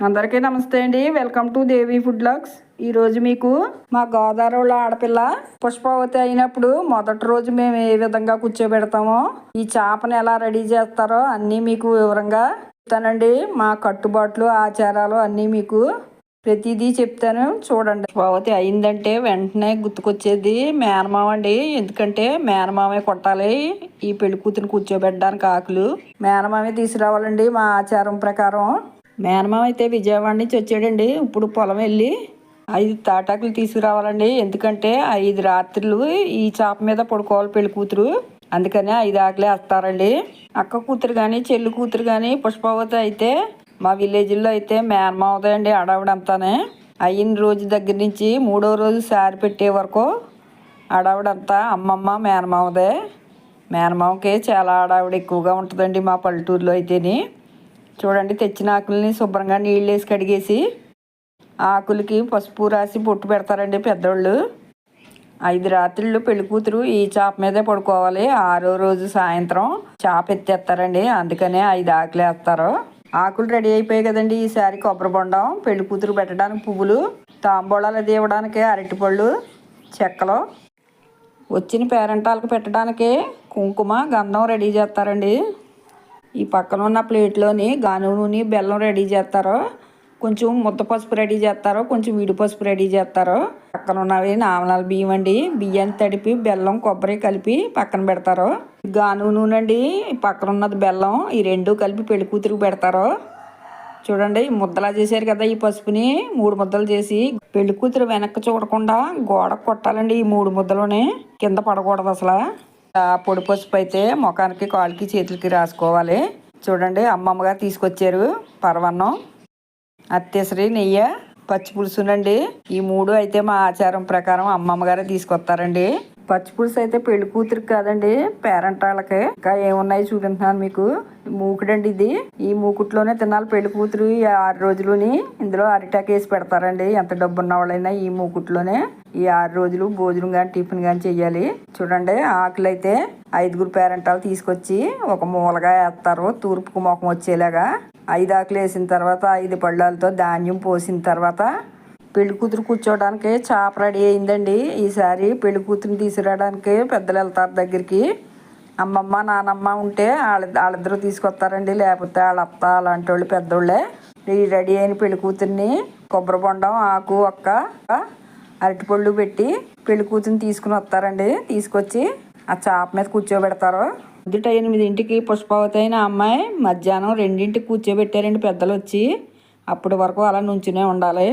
అందరికీ నమస్తే అండి. Welcome to Devi food logs ఈ రోజు మీకు మా గోదావరిలో ఆడపిల్ల పుష్పవతి అయినప్పుడు మొదటి రోజు మేము ఏ విధంగా కూర్చోబెడతామో ఈ చేపను ఎలా రెడీ చేస్తారో అన్నీ మీకు వివరంగా చెప్తానండి. మా కట్టుబాట్లు ఆచారాలు అన్నీ మీకు ప్రతిదీ చెప్తాను. చూడండి. పుష్పవతి అయిందంటే వెంటనే గుర్తుకొచ్చేది మేనమామ అండి. ఎందుకంటే మేనమామే కొట్టాలి. ఈ పెళ్ళి కూతురు కూర్చోబెట్టడానికి ఆకులు. మేనమామే తీసుకురావాలండి మా ఆచారం ప్రకారం. మేనమామ అయితే విజయవాడ నుంచి వచ్చాడండి. ఇప్పుడు పొలం వెళ్ళి ఐదు తాటాకులు తీసుకురావాలండి. ఎందుకంటే ఐదు రాత్రులు ఈ చాప మీద పడుకోవాలి పెళ్ళి కూతురు. అందుకని ఐదు ఆకులే వస్తారండి. అక్క కూతురు కానీ చెల్లి కూతురు కానీ పుష్పవతి అయితే మా విలేజ్లో అయితే మేనమావదే అండి అడవిడంతానే అయిన రోజు దగ్గర నుంచి మూడో రోజు సారి పెట్టే వరకు అడావిడంతా అమ్మమ్మ మేనమావదే మేనమావకే చాలా ఆడావిడ ఎక్కువగా ఉంటుందండి మా పల్లెటూరులో అయితేని. చూడండి తెచ్చిన ఆకుల్ని శుభ్రంగా నీళ్ళు వేసి కడిగేసి ఆకులకి పసుపు రాసి పొట్టు పెడతారండి పెద్దోళ్ళు. ఐదు రాత్రిళ్ళు పెళ్ళి కూతురు ఈ చాప మీదే పడుకోవాలి. ఆరో రోజు సాయంత్రం చాప ఎత్తేస్తారండి. అందుకనే ఐదు ఆకులు వేస్తారు. ఆకులు రెడీ అయిపోయాయి కదండి ఈసారి కొబ్బరి బొండం. పెళ్ళి కూతురు పెట్టడానికి పువ్వులు తాంబూలాలు అది ఇవ్వడానికి అరటిపళ్ళు చెక్కలు. వచ్చిన పేరెంటాలకు పెట్టడానికి కుంకుమ గంధం రెడీ చేస్తారండి. ఈ పక్కన ఉన్న ప్లేట్లోని గాను నూనె బెల్లం రెడీ చేస్తారు. కొంచెం ముద్ద పసుపు రెడీ చేస్తారు. కొంచెం విడి పసుపు రెడీ చేస్తారు. పక్కన ఉన్నవి నామనాల బియ్యం అండి. బియ్యాన్ని తడిపి బెల్లం కొబ్బరి కలిపి పక్కన పెడతారు. గాను నూనె అండి పక్కన ఉన్నది బెల్లం ఈ రెండు కలిపి పెళ్ళి కూతురికి పెడతారు. చూడండి ముద్దలా చేశారు కదా ఈ పసుపుని. మూడు ముద్దలు చేసి పెళ్ళి కూతురు వెనక్కి చూడకుండా గోడ కొట్టాలండి ఈ మూడు ముద్దలోనే. కింద పడకూడదు అసలు. ఆ పొడి పసుపు అయితే ముఖానికి కాలుకి చేతులకి రాసుకోవాలి. చూడండి అమ్మమ్మగారు తీసుకొచ్చారు పరవన్నం అత్తేసరి నెయ్యి పచ్చి పులుసునండి. ఈ మూడు అయితే మా ఆచారం ప్రకారం అమ్మమ్మ గారే తీసుకొస్తారండి. పచ్చి పులుసు అయితే పెళ్ళి కూతురికి కాదండి పేరెంటాళ్ళకి ఇంకా ఏమున్నాయి చూపించున్నాను మీకు. మూకుడండి ఇది. ఈ మూకుట్లోనే తినాలి పెళ్ళి కూతురు ఈ ఆరు రోజులుని. ఇందులో అరిటాక్ వేసి పెడతారండి. ఎంత డబ్బు ఉన్న వాళ్ళైనా ఈ మూకుట్లోనే. ఈ ఆరు రోజులు భోజనం కానీ టిఫిన్ కానీ చెయ్యాలి. చూడండి ఆకులు అయితే ఐదుగురు పేరెంటాలు తీసుకొచ్చి ఒక మూలగా వేస్తారు. తూర్పుకు మొఖం వచ్చేలాగా. ఐదు ఆకులు వేసిన తర్వాత ఐదు పళ్ళాలతో ధాన్యం పోసిన తర్వాత పెళ్ళి కూతురు కూర్చోవడానికి చాప రెడీ అయిందండి. ఈసారి పెళ్ళి కూతురుని తీసుకురావడానికి పెద్దలు వెళ్తారు దగ్గరికి. అమ్మమ్మ నానమ్మ ఉంటే వాళ్ళ వాళ్ళిద్దరూ తీసుకొస్తారండి. లేకపోతే వాళ్ళ అత్త అలాంటి వాళ్ళు పెద్దోళ్ళే. ఈ రెడీ అయిన పెళ్ళి కూతుర్ని కొబ్బరి బొండం ఆకు ఒక్క అరటిపళ్ళు పెట్టి పెళ్ళి కూతుర్ని తీసుకుని వస్తారండి. తీసుకొచ్చి ఆ చాప మీద కూర్చోబెడతారు. పొద్దుట ఎనిమిదింటికి పుష్పవతి అయిన అమ్మాయి మధ్యాహ్నం రెండింటికి కూర్చోబెట్టారండి పెద్దలు వచ్చి. అప్పటి వరకు అలా నుంచునే ఉండాలి.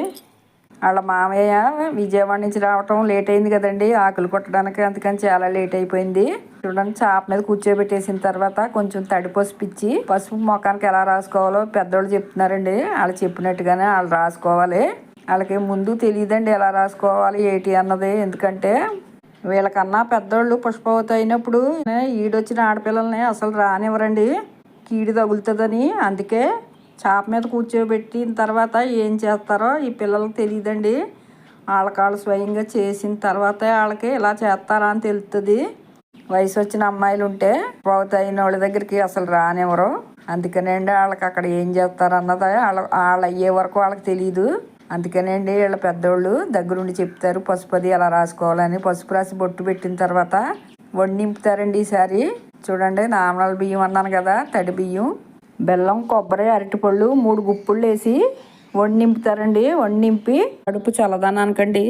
వాళ్ళ మామయ్య విజయవాడ నుంచి రావటం లేట్ అయింది కదండి. ఆకులు కొట్టడానికి అందుకని చాలా లేట్ అయిపోయింది. చూడండి చాప మీద కూర్చోబెట్టేసిన తర్వాత కొంచెం తడి పసుపు ఇచ్చి పసుపు మొఖానికి ఎలా రాసుకోవాలో పెద్దోళ్ళు చెప్తున్నారండి. వాళ్ళు చెప్పినట్టుగానే వాళ్ళు రాసుకోవాలి. వాళ్ళకి ముందు తెలియదండి ఎలా రాసుకోవాలి ఏంటి అన్నది. ఎందుకంటే వీళ్ళకన్నా పెద్దోళ్ళు పుష్పవతి అయినప్పుడు ఈడొచ్చిన ఆడపిల్లల్ని అసలు రానివ్వరండి. కీడు తగులుతుందని. అందుకే చాప మీద కూర్చోబెట్టిన తర్వాత ఏం చేస్తారో ఈ పిల్లలకు తెలియదండి వాళ్ళకాళ్ళు స్వయంగా చేసిన తర్వాత వాళ్ళకి ఇలా చేస్తారా అని తెలుస్తుంది వయసు వచ్చిన అమ్మాయిలు ఉంటే పౌత అయిన వాళ్ళ దగ్గరికి అసలు రానివ్వరు. అందుకనండి వాళ్ళకి అక్కడ ఏం చేస్తారు అన్నది వాళ్ళ వాళ్ళు అయ్యే వరకు వాళ్ళకి తెలియదు అందుకనండి వీళ్ళ పెద్దోళ్ళు దగ్గరుండి చెప్తారు పసుపు అది ఎలా రాసుకోవాలని. పసుపు రాసి బొట్టు పెట్టిన తర్వాత వండి నింపుతారండి ఈసారి. చూడండి నామనాల బియ్యం అన్నాను కదా తడి బియ్యం. బెల్లం కొబ్బరి అరటిపళ్ళు మూడు గుప్పుళ్ళు వేసి వండి నింపుతారండి. వండి నింపి కడుపు చల్లదనానికండి.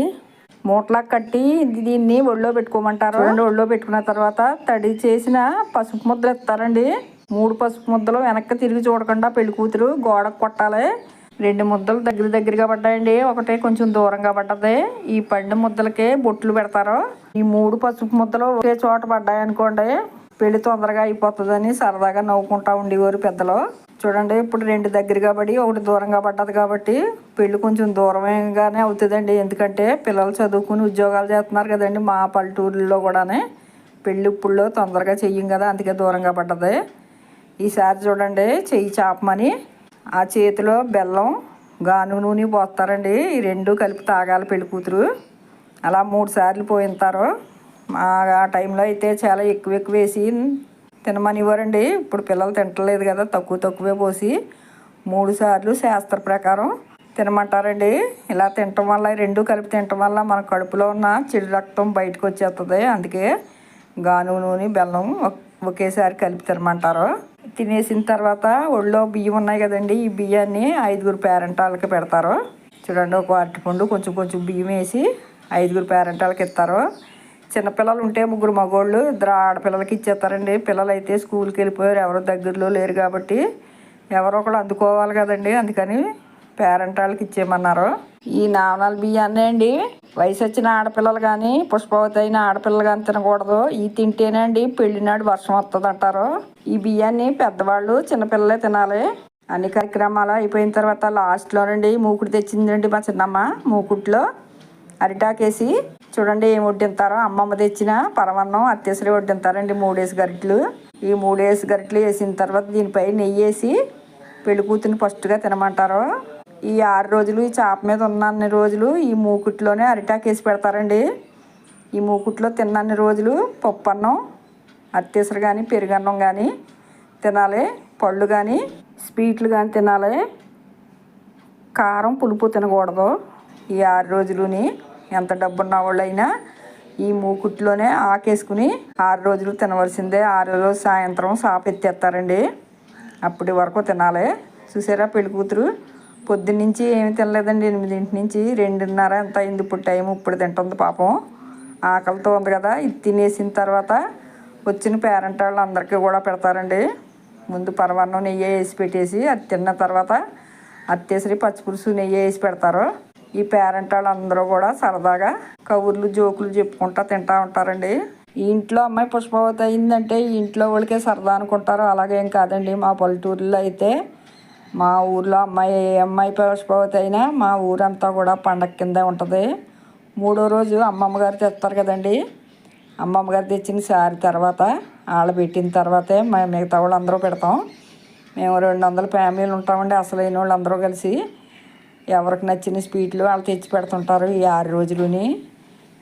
మూటలా కట్టి దీన్ని ఒళ్ళో పెట్టుకోమంటారు? రెండు ఒళ్ళో పెట్టుకున్న తర్వాత తడి చేసిన పసుపు ముద్దలు ఇస్తారండి మూడు పసుపు ముద్దలు వెనక్కి తిరిగి చూడకుండా పెళ్ళి కూతురు గోడకు కొట్టాలి. రెండు ముద్దలు దగ్గర దగ్గరగా పడ్డాయండి. ఒకటే కొంచెం దూరంగా పడ్డది. ఈ పండు ముద్దలకే బొట్లు పెడతారు. ఈ మూడు పసుపు ముద్దలు ఒకే చోట పడ్డాయి అనుకోండి పెళ్ళి తొందరగా అయిపోతుందని సరదాగా నవ్వుకుంటా ఉండేవారు పెద్దలు. చూడండి ఇప్పుడు రెండు దగ్గరగా పడి ఒకటి దూరంగా పడ్డది కాబట్టి పెళ్ళి కొంచెం దూరంగానే అవుతుందండి. ఎందుకంటే పిల్లలు చదువుకుని ఉద్యోగాలు చేస్తున్నారు కదండి మా పల్లెటూరులో కూడానే. పెళ్ళి ఇప్పుడులో తొందరగా చెయ్యం కదా అందుకే దూరంగా పడ్డది. ఈసారి చూడండి చెయ్యి చాపమని ఆ చేతిలో బెల్లం గాను నూనె పోస్తారండి. ఈ రెండు కలిపి తాగాలి పెళ్ళి కూతురు. అలా మూడు సార్లు పోయిస్తారు ఆ టైంలో అయితే చాలా ఎక్కువ ఎక్కువ వేసి తినమనివ్వరండి. ఇప్పుడు పిల్లలు తింటలేదు కదా తక్కువ తక్కువే పోసి మూడు సార్లు శాస్త్ర ప్రకారం తినమంటారండి. ఇలా తినటం వల్ల రెండు కలిపి తినటం వల్ల మన కడుపులో ఉన్న చెడు రక్తం బయటకు వచ్చేస్తుంది అందుకే గాను నూనె బెల్లం ఒకేసారి కలిపి తినమంటారు. తినేసిన తర్వాత ఒళ్ళో బియ్యం ఉన్నాయి కదండి ఈ బియ్యాన్ని ఐదుగురు పేరెంటాలకి పెడతారు. చూడండి ఒక అరటిపండు కొంచెం కొంచెం బియ్యం వేసి ఐదుగురు పేరెంటాలకి ఇస్తారు. చిన్నపిల్లలు ఉంటే ముగ్గురు మగోళ్ళు ఇద్దరు ఆడపిల్లలకి ఇచ్చేస్తారండి. పిల్లలు అయితే స్కూల్కి వెళ్ళిపోయారు. ఎవరు దగ్గరలో లేరు కాబట్టి ఎవరో ఒకరు అందుకోవాలి కదండి. అందుకని పేరెంట్ వాళ్ళకి ఇచ్చేయమన్నారు. ఈ నావనాల బియ్యాన్ని అండి. వయసు వచ్చిన ఆడపిల్లలు కానీ పుష్పవతి అయిన ఆడపిల్లలు కానీ తినకూడదు. ఈ తింటేనే అండి పెళ్ళినాడు వర్షం వస్తుంది అంటారు ఈ బియ్యాన్ని పెద్దవాళ్ళు చిన్నపిల్లలే తినాలి. అన్ని కార్యక్రమాలు అయిపోయిన తర్వాత లాస్ట్లోనండి మూకుడు తెచ్చిందండి మా చిన్నమ్మ. మూకుట్లో అరిటాకేసి చూడండి ఏం వడ్డింతారో. అమ్మమ్మ తెచ్చిన పరమన్నం అత్యసరి వడ్డింతారండి మూడేసి గరిటలు. ఈ మూడేసి గరిటలు వేసిన తర్వాత దీనిపై నెయ్యి వేసి పెళ్ళి కూతుని ఫస్ట్గా తినమంటారు. ఈ ఆరు రోజులు ఈ చాప మీద ఉన్న అన్ని రోజులు ఈ మూకుట్లోనే అరిటాకు వేసి పెడతారండి. ఈ మూకుట్లో తిన్నన్ని రోజులు పప్పు అన్నం అత్యసరి కానీ పెరుగన్నం కానీ తినాలి. పళ్ళు కానీ స్వీట్లు కానీ తినాలి. కారం పులుపు తినకూడదు ఈ ఆరు రోజులుని. ఎంత డబ్బున్న వాళ్ళైనా ఈ మూకుట్లోనే ఆకేసుకుని ఆరు రోజులు తినవలసిందే. ఆరు రోజు సాయంత్రం సాపెత్తేస్తారండి అప్పటి వరకు తినాలి. చూసారా పెళ్ళి కూతురు? పొద్దున్నుంచి ఏమి తినలేదండి. ఎనిమిదింటి నుంచి రెండున్నర ఎంత అయింది ఇప్పుడు టైం ఇప్పుడు తింటుంది పాపం. ఆకలితో ఉంది కదా. ఇది తినేసిన తర్వాత వచ్చిన పేరెంట్ వాళ్ళు అందరికీ కూడా పెడతారండి. ముందు పరమాన్నం నెయ్యి వేసి పెట్టేసి అది తిన్న తర్వాత అత్తేసరి పచ్చిపులుసు నెయ్యి వేసి పెడతారు. ఈ పేరెంట్ వాళ్ళందరూ కూడా సరదాగా కబుర్లు జోకులు చెప్పుకుంటా తింటా ఉంటారండి. ఈ ఇంట్లో అమ్మాయి పుష్పవతి అయిందంటే ఈ ఇంట్లో వాళ్ళకే సరదా అనుకుంటారు. అలాగేం కాదండి మా పల్లెటూరులో అయితే మా ఊర్లో అమ్మాయి ఏ అమ్మాయి పుష్పవతి అయినా మా ఊరంతా కూడా పండగ కిందే ఉంటుంది. మూడో రోజు అమ్మమ్మ గారు తెస్తారు కదండి. అమ్మమ్మ గారు తెచ్చిన సారి తర్వాత వాళ్ళు పెట్టిన తర్వాతే మా మిగతా వాళ్ళు అందరూ పెడతాం. మేము రెండు వందల ఫ్యామిలీలు ఉంటామండి అసలైన వాళ్ళు అందరూ కలిసి. ఎవరికి నచ్చిన స్వీట్లు వాళ్ళు తెచ్చి పెడుతుంటారు ఈ ఆరు రోజులుని.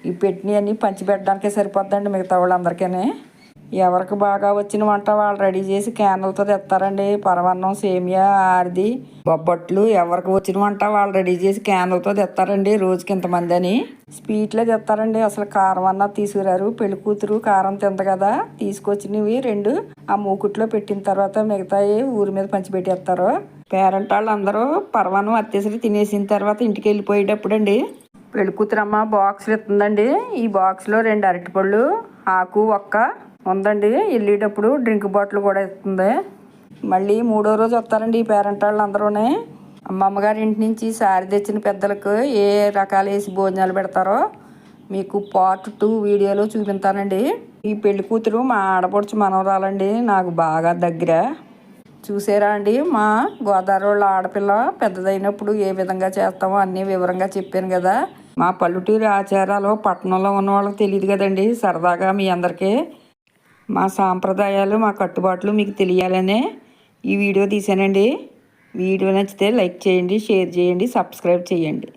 ఈ పెట్టినవన్నీ పంచిపెట్టడానికే సరిపోద్దండి మిగతా వాళ్ళందరికీ ఎవరికి బాగా వచ్చిన వంట వాళ్ళు రెడీ చేసి క్యాన్లతో తెస్తారండి. పరవన్నం సేమియా ఆరిది బొబ్బట్లు ఎవరికి వచ్చిన వంట వాళ్ళు రెడీ చేసి క్యాన్లతో తెస్తారండి రోజుకి ఇంతమంది అని. స్వీట్లే తెస్తారండి. అసలు కారం అన్న తీసుకురారు. పెళ్ళి కూతురు కారం తింద కదా. తీసుకొచ్చినవి రెండు ఆ మూకుట్లో పెట్టిన తర్వాత మిగతాయి ఊరి మీద పంచిపెట్టేస్తారు. పేరెంట్ వాళ్ళు అందరూ పరమాన్నం అత్తేసరి తినేసిన తర్వాత ఇంటికి వెళ్ళిపోయేటప్పుడు అండి పెళ్ళి బాక్స్లు ఇస్తుందండి. ఈ బాక్స్లో రెండు అరటిపళ్ళు ఆకు ఒక్క ఉందండి. వెళ్ళేటప్పుడు డ్రింక్ బాటిల్ కూడా ఇస్తుంది. మళ్ళీ మూడో రోజు వస్తారండి ఈ పేరెంట్ వాళ్ళు అందరూనే అమ్మమ్మగారి ఇంటి నుంచి సారి తెచ్చిన పెద్దలకు ఏ రకాలు వేసి భోజనాలు పెడతారో మీకు పార్ట్ టూ వీడియోలో చూపిస్తానండి. ఈ పెళ్ళి కూతురు మా ఆడపడుచు మనవరాలండి. నాకు బాగా దగ్గర. చూసారా అండి? మా గోదావరి వాళ్ళ ఆడపిల్ల పెద్దదైనప్పుడు ఏ విధంగా చేస్తామో అన్నీ వివరంగా చెప్పాను కదా. మా పల్లెటూరి ఆచారాలు పట్టణంలో ఉన్న వాళ్ళకి తెలియదు కదండి. సరదాగా మీ అందరికీ మా సాంప్రదాయాలు మా కట్టుబాట్లు మీకు తెలియాలనే ఈ వీడియో తీసానండి వీడియో నచ్చితే లైక్ చేయండి షేర్ చేయండి సబ్స్క్రైబ్ చేయండి.